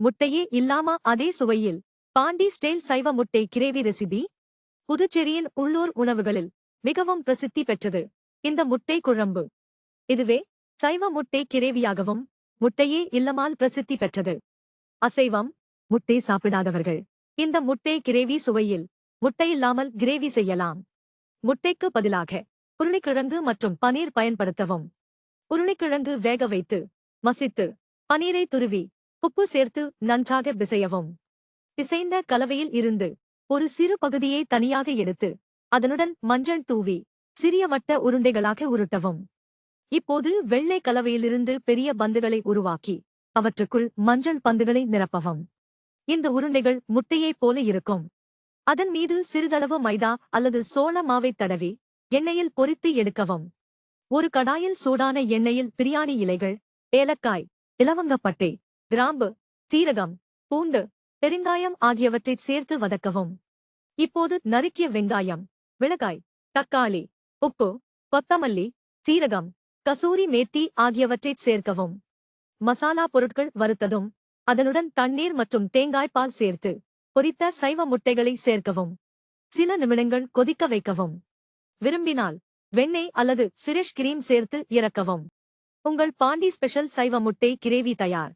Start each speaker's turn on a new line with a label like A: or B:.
A: முட்டையே இல்லாம அதே சுவையில். பாண்டி ஸ்டைல் சைவ முட்டை கிரேவி ரெசிபி. புதுச்சேரியின் உள்ளூர் உணவுகளில் மிகவும் பிரசித்தி பெற்றது. இந்த முட்டை குழம்பு. இதுவே சைவ முட்டை கிரேவியாகவும் முட்டையே இல்லமால் பிரசித்தி பெற்றது. அசைவம் முட்டை சாப்பிடாதவர்கள். இந்த முட்டை கிரேவி சுவையில் முட்டை இல்லாமல் கிரேவி செய்யலாம். முட்டைக்கு பதிலாக உருளைக்கிழங்கு மற்றும் பனீர் பயன்படுத்தவும். உருளைக்கிழங்கு வேக வைத்து மசித்து பனீரை துருவி உப்பு சேர்த்து நன்றாக பிசையவும். பிசைந்த கலவையில் இருந்து ஒரு சிறு பகுதியை தனியாக எடுத்து அதனுடன் மஞ்சள் தூவி சிறிய வட்ட உருண்டைகளாக உருட்டவும். இப்போது வெள்ளை கலவையிலிருந்து பெரிய பந்துகளை உருவாக்கி அவற்றுக்குள் மஞ்சள் பந்துகளை நிரப்பவும். இந்த உருண்டைகள் முட்டையைப் போல இருக்கும். அதன் மீது சிறிதளவு மைதா அல்லது சோள மாவைத் தடவி எண்ணெயில் பொரித்து எடுக்கவும். ஒரு கடாயில் சூடான எண்ணெயில் பிரியாணி இலைகள் ஏலக்காய் இலவங்கப்பட்டை கிராம்பு சீரகம் பூண்டு பெருங்காயம் ஆகியவற்றை சேர்த்து வதக்கவும். இப்போது நறுக்கிய வெங்காயம் மிளகாய் தக்காளி உப்பு கொத்தமல்லி சீரகம் கசூரி மேத்தி ஆகியவற்றைச் சேர்க்கவும். மசாலா பொருட்கள் வறுத்ததும் அதனுடன் தண்ணீர் மற்றும் தேங்காய் பால் சேர்த்து பொரித்த சைவ முட்டைகளை சேர்க்கவும். சில நிமிடங்கள் கொதிக்க வைக்கவும். விரும்பினால் வெண்ணெய் அல்லது ஃபிரெஷ் கிரீம் சேர்த்து இறக்கவும். உங்கள் பாண்டி ஸ்பெஷல் சைவ முட்டை கிரேவி தயார்.